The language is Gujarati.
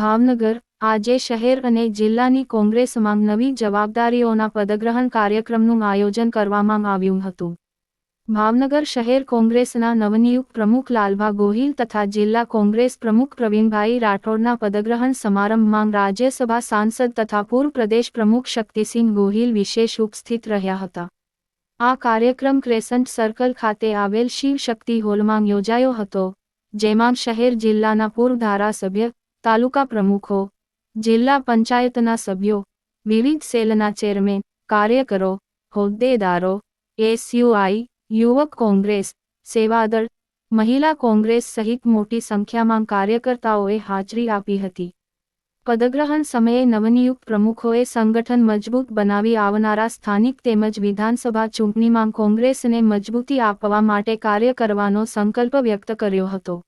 ભાવનગર, આજે શહેર અને જિલ્લાની કોંગ્રેસમાં નવી જવાબદારીઓના પદગ્રહણ કાર્યક્રમનું આયોજન કરવામાં આવ્યું હતું. ભાવનગર શહેર કોંગ્રેસના નવનિયુક્ત પ્રમુખ લાલભા ગોહિલ તથા જિલ્લા કોંગ્રેસ પ્રમુખ પ્રવીણભાઈ રાઠોડના પદગ્રહણ સમારંભમાં રાજ્યસભા સાંસદ તથા પૂર્વ પ્રદેશ પ્રમુખ શક્તિસિંહ ગોહિલ વિશેષ ઉપસ્થિત રહ્યા હતા. આ કાર્યક્રમ ક્રેસન્ટ સર્કલ ખાતે આવેલ શિવ શક્તિ હોલમાં યોજાયો હતો, જેમાં શહેર જિલ્લાના પૂર્વ ધારાસભ્ય તાલુકા પ્રમુખો, જિલ્લા પંચાયતના સભ્યો, વિવિધ સેલના ચેરમેન, કાર્યકરો, હોદ્દેદારો, એસયુઆઈ, યુવક કોંગ્રેસ, સેવાદળ, મહિલા કોંગ્રેસ સહિત મોટી સંખ્યામાં કાર્યકર્તાઓએ હાજરી આપી હતી. પદગ્રહણ સમયે નવનિયુક્ત પ્રમુખોએ સંગઠન મજબૂત બનાવી આવનારા સ્થાનિક તેમજ વિધાનસભા ચૂંટણીમાં કોંગ્રેસને મજબૂતી આપવા માટે કાર્ય કરવાનો સંકલ્પ વ્યક્ત કર્યો હતો.